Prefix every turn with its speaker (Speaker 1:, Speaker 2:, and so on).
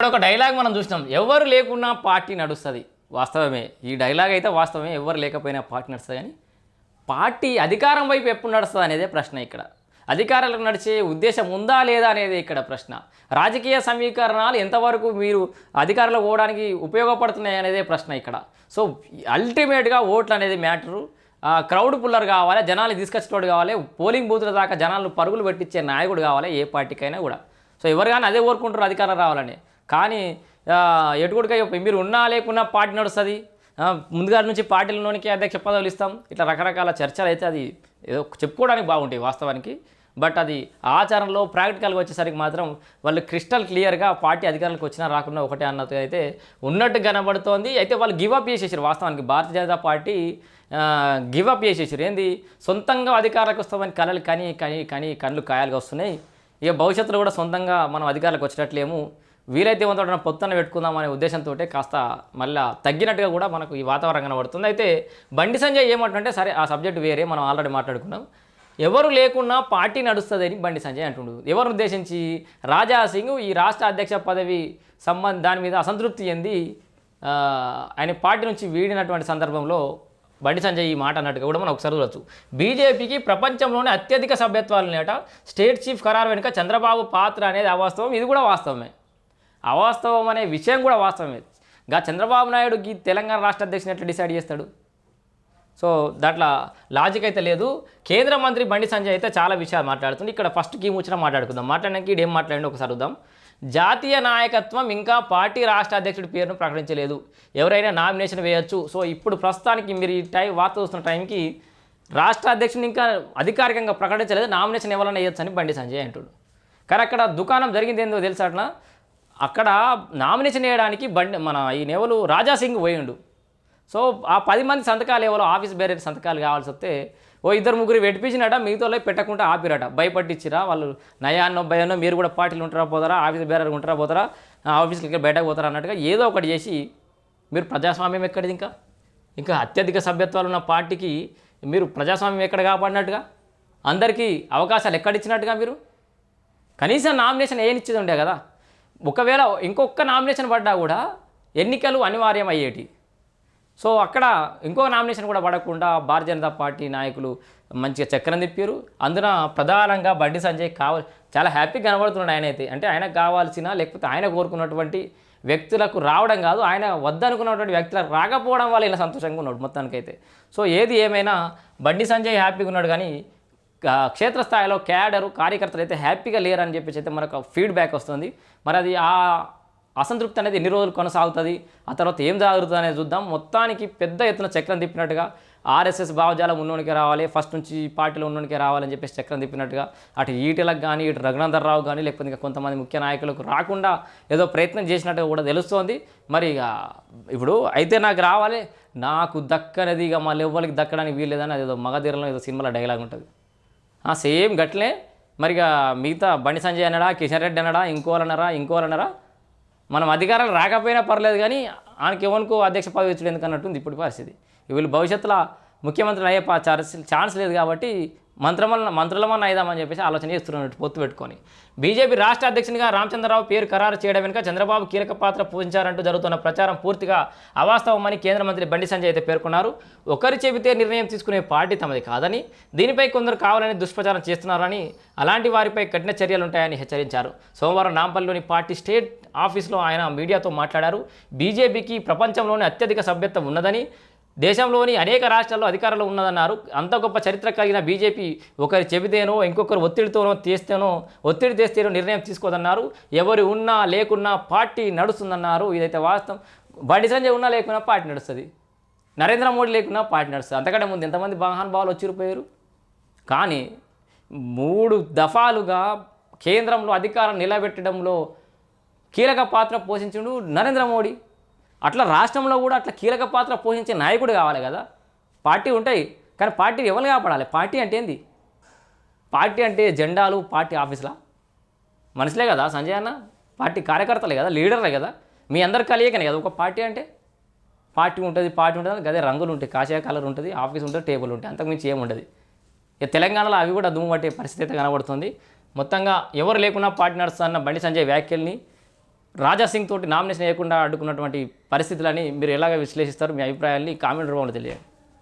Speaker 1: ఇక్కడ ఒక డైలాగ్ మనం చూసినాం. ఎవరు లేకున్నా పార్టీ నడుస్తుంది. వాస్తవమే. ఈ డైలాగ్ అయితే వాస్తవమే. ఎవరు లేకపోయినా పార్టీ నడుస్తుంది కానీ పార్టీ అధికారం వైపు ఎప్పుడు నడుస్తుంది అనేదే ప్రశ్న ఇక్కడ. అధికారాలకు నడిచే ఉద్దేశం ఉందా లేదా అనేది ఇక్కడ ప్రశ్న. రాజకీయ సమీకరణాలు ఎంతవరకు మీరు అధికారంలో పోవడానికి ఉపయోగపడుతున్నాయి అనేదే ప్రశ్న ఇక్కడ. సో అల్టిమేట్గా ఓట్లు అనేది మ్యాటరు క్రౌడ్ పుల్లర్ కావాలి జనాలు తీసుకొచ్చేటోడు కావాలి పోలింగ్ బూతుల దాకా జనాలు పరుగులు పెట్టించే నాయకుడు కావాలి ఏ పార్టీకైనా కూడా. సో ఎవరు కానీ అదే కోరుకుంటారు అధికారం రావాలని. కానీ ఆ, ఎటుకుడికై మీరు ఉన్నా లేకున్నా పార్టీ నడుస్తుంది. ముందుగారి నుంచి పార్టీలలోనికి అధ్యక్ష పదవులు ఇస్తాం. ఇట్లా రకరకాల చర్చలు అయితే అది ఏదో చెప్పుకోవడానికి బాగుంటాయి వాస్తవానికి. బట్ అది ఆచారంలో ప్రాక్టికల్గా వచ్చేసరికి మాత్రం వాళ్ళు క్రిస్టల్ క్లియర్గా పార్టీ అధికారులకు వచ్చినా రాకుండా ఒకటే అన్నట్టుగా అయితే ఉన్నట్టు కనబడుతోంది. అయితే వాళ్ళు గివప్ చేసేసారు వాస్తవానికి భారతీయ జనతా పార్టీ గివప్ చేసేసారు. ఏంది? సొంతంగా అధికారులకు వస్తామని కళలు కని కని కని కళ్ళు కాయాలుగా వస్తున్నాయి. ఇక భవిష్యత్తులో కూడా సొంతంగా మనం అధికారులకు వచ్చినట్లేము. వీలైతే ఏమంటే పొత్తున పెట్టుకుందాం అనే ఉద్దేశంతో కాస్త మళ్ళీ తగ్గినట్టుగా కూడా మనకు ఈ వాతావరణం కనబడుతుంది. అయితే బండి సంజయ్ ఏమంటుంటే సరే ఆ సబ్జెక్ట్ వేరే మనం ఆల్రెడీ మాట్లాడుకున్నాం. ఎవరు లేకున్నా పార్టీ నడుస్తుందని బండి సంజయ్ అంటుండు. ఎవరు ఉద్దేశించి? రాజా సింగ్ ఈ రాష్ట్ర అధ్యక్ష పదవి సంబంధ దాని మీద అసంతృప్తి చెంది ఆయన పార్టీ నుంచి వీడినటువంటి సందర్భంలో బండి సంజయ్ ఈ మాట అన్నట్టుగా కూడా మనం ఒకసారి చూడొచ్చు. బీజేపీకి ప్రపంచంలోనే అత్యధిక సభ్యత్వాలు నేట స్టేట్ చీఫ్ ఖరారు వెనుక చంద్రబాబు పాత్ర అనేది అవాస్తవం. ఇది కూడా వాస్తవమే. అవాస్తవం అనే విషయం కూడా వాస్తవమే. గా చంద్రబాబు నాయుడు ఈ తెలంగాణ రాష్ట్ర అధ్యక్షుని ఎట్లా డిసైడ్ చేస్తాడు? సో దాంట్లో లాజిక్ అయితే లేదు. కేంద్ర మంత్రి బండి సంజయ్ అయితే చాలా విషయాలు మాట్లాడుతుంది ఇక్కడ ఫస్ట్ కీ ముచ్చిన మాట్లాడుకుందాం. మాట్లాడడానికి ఏం మాట్లాడండి ఒకసారి చూద్దాం. జాతీయ నాయకత్వం ఇంకా పార్టీ రాష్ట్ర అధ్యక్షుడి పేరును ప్రకటించలేదు. ఎవరైనా నామినేషన్ వేయొచ్చు. సో ఇప్పుడు ప్రస్తుతానికి మీరు ఈ టైం వార్త చూస్తున్న టైంకి రాష్ట్ర అధ్యక్షుని ఇంకా అధికారికంగా ప్రకటించలేదు. నామినేషన్ ఎవరైనా వేయొచ్చు అని బండి సంజయ్ అంటాడు. కానీ అక్కడ దుకాణం జరిగింది ఏందో తెలుసా అట్లా? అక్కడ నామినేషన్ వేయడానికి బండి మన ఈ నెవలు రాజాసింగ్ పోయిండు. సో ఆ పది మంది సంతకాలు ఎవరో ఆఫీస్ బేరే సంతకాలు కావాల్సి వస్తే ఓ ఇద్దరు ముగ్గురు పెట్టించినట మిగతా పెట్టకుండా ఆపిరట. భయపట్టించిరా వాళ్ళు నయాన్నో భయాన్నో మీరు కూడా పార్టీలు ఉంటారా పోతారా ఆఫీస్ బేరర్ ఉంటారా పోతారా ఆ బయటకు పోతారా అన్నట్టుగా ఏదో ఒకటి చేసి మీరు ప్రజాస్వామ్యం ఎక్కడిది ఇంకా? ఇంకా అత్యధిక సభ్యత్వాలు ఉన్న పార్టీకి మీరు ప్రజాస్వామ్యం ఎక్కడ కాపాడినట్టుగా? అందరికీ అవకాశాలు ఎక్కడిచ్చినట్టుగా మీరు? కనీసం నామినేషన్ ఏనిచ్చేది ఉండే కదా? ఒకవేళ ఇంకొక నామినేషన్ పడ్డా కూడా ఎన్నికలు అనివార్యం అయ్యేటి సో అక్కడ ఇంకొక నామినేషన్ కూడా పడకుండా భారతీయ జనతా పార్టీ నాయకులు మంచిగా చక్రం తిప్పారు. అందున ప్రధానంగా బండి సంజయ్ కావ చాలా హ్యాపీగా కనబడుతున్నాడు ఆయన అయితే అంటే ఆయనకు కావాల్సిన లేకపోతే ఆయన కోరుకున్నటువంటి వ్యక్తులకు రావడం కాదు ఆయన వద్దనుకున్నటువంటి వ్యక్తులకు రాకపోవడం వల్ల ఇలా సంతోషంగా ఉన్నాడు మొత్తానికైతే. సో ఏది ఏమైనా బండి సంజయ్ హ్యాపీగా ఉన్నాడు కానీ క్షేత్రస్థాయిలో క్యాడరు కార్యకర్తలు అయితే హ్యాపీగా లేరని చెప్పేసి అయితే మనకు ఫీడ్బ్యాక్ వస్తుంది. మరి అది ఆ అసంతృప్తి అనేది ఎన్ని రోజులు కొనసాగుతుంది ఆ తర్వాత ఏం జరుగుతుంది అనేది చూద్దాం. మొత్తానికి పెద్ద ఎత్తున చక్రం తిప్పినట్టుగా ఆర్ఎస్ఎస్ భావజాలం ఉన్నోనికి రావాలి ఫస్ట్ నుంచి పార్టీలో ఉన్నోనికి రావాలని చెప్పేసి చక్రం తిప్పినట్టుగా అటు ఈటలకు కానీ ఇటు రఘునందర్ రావు కానీ లేకపోతే ఇంకా కొంతమంది ముఖ్య నాయకులకు రాకుండా ఏదో ప్రయత్నం చేసినట్టుగా కూడా తెలుస్తోంది. మరి ఇక ఇప్పుడు అయితే నాకు రావాలి నాకు దక్కనది ఇక మళ్ళీ ఎవ్వరికి దక్కడానికి వీల్లేదని అది ఏదో మగధీరంలో ఏదో సినిమాలో డైలాగ్ ఉంటుంది. సేమ్ గట్లే. మరి ఇక మిగతా బండి సంజయ్ అన్నడా కిషన్ రెడ్డి అన్నాడా ఇంకోవాలన్నారా ఇంకోవాలన్నారా మనం అధికారాలు రాకపోయినా పర్లేదు కానీ ఆయనకి ఎవరికో అధ్యక్ష పదవి ఇచ్చుడు ఎందుకు అన్నట్టుంది ఇప్పుడు పరిస్థితి. వీళ్ళు భవిష్యత్తులో ముఖ్యమంత్రులు అయ్యే ఛాన్స్ ఛాన్స్ లేదు కాబట్టి మంత్రమల్ల మంత్రులమన్న అయిదామని చెప్పేసి ఆలోచన చేస్తున్నట్టు పొత్తు పెట్టుకొని. బీజేపీ రాష్ట్ర అధ్యక్షునిగా రామచంద్రరావు పేరు ఖరారు చేయడం వెనుక చంద్రబాబు కీలక పాత్ర పూజించారంటూ జరుగుతున్న ప్రచారం పూర్తిగా అవాస్తవమని కేంద్ర మంత్రి బండి సంజయ్ అయితే పేర్కొన్నారు. ఒకరు చెబితే నిర్ణయం తీసుకునే పార్టీ తమది కాదని దీనిపై కొందరు కావాలని దుష్ప్రచారం చేస్తున్నారని అలాంటి వారిపై కఠిన చర్యలు ఉంటాయని హెచ్చరించారు. సోమవారం నాంపల్లిలోని పార్టీ స్టేట్ ఆఫీస్లో ఆయన మీడియాతో మాట్లాడారు. బీజేపీకి ప్రపంచంలోనే అత్యధిక సభ్యత్వం ఉన్నదని దేశంలోని అనేక రాష్ట్రాల్లో అధికారంలో ఉన్నదన్నారు. అంత గొప్ప చరిత్ర కలిగిన బీజేపీ ఒకరు చెబితేనో ఇంకొకరు ఒత్తిడితోనో తీస్తేనో ఒత్తిడి తెస్తేనో నిర్ణయం తీసుకోదన్నారు. ఎవరు ఉన్నా లేకున్నా పార్టీ నడుస్తుందన్నారు. ఇదైతే వాస్తవం. బండి సంజయ్ ఉన్నా లేకున్నా పార్టీ నడుస్తుంది. నరేంద్ర మోడీ లేకున్నా పార్టీ నడుస్తుంది. అంతకంటే ముందు ఎంతమంది మహానుభావులు వచ్చిపోయారు కానీ మూడు దఫాలుగా కేంద్రంలో అధికారం నిలబెట్టడంలో కీలక పాత్ర పోషించుడు నరేంద్ర మోడీ. అట్లా రాష్ట్రంలో కూడా అట్లా కీలక పాత్ర పోషించే నాయకుడు కావాలి కదా. పార్టీ ఉంటాయి కానీ పార్టీ ఎవరు కాపాడాలి? పార్టీ అంటే ఏంది? పార్టీ అంటే జెండాలు పార్టీ ఆఫీసులా? మనుషులే కదా సంజయ్ అన్న. పార్టీ కార్యకర్తలే కదా లీడర్లే కదా. మీ అందరు కలియకనే కదా. ఒక పార్టీ అంటే పార్టీ ఉంటుంది పార్టీ ఉంటుంది అదే రంగులు ఉంటాయి. కాషాయ కలర్ ఉంటుంది ఆఫీస్ ఉంటుంది టేబుల్ ఉంటుంది. అంతకుమించి ఏముండదు ఇక తెలంగాణలో అవి కూడా దుమ్ము పట్టే పరిస్థితి అయితే కనబడుతుంది. మొత్తంగా ఎవరు లేకున్నా పార్టీ నడుస్తున్న బండి సంజయ్ వ్యాఖ్యల్ని రాజా సింగ్ తోటి నామినేషన్ వేయకుండా అడ్డుకున్నటువంటి పరిస్థితులని మీరు ఎలాగ విశ్లేషిస్తారు? మీ అభిప్రాయాన్ని కామెంట్ రూపంలో తెలియండి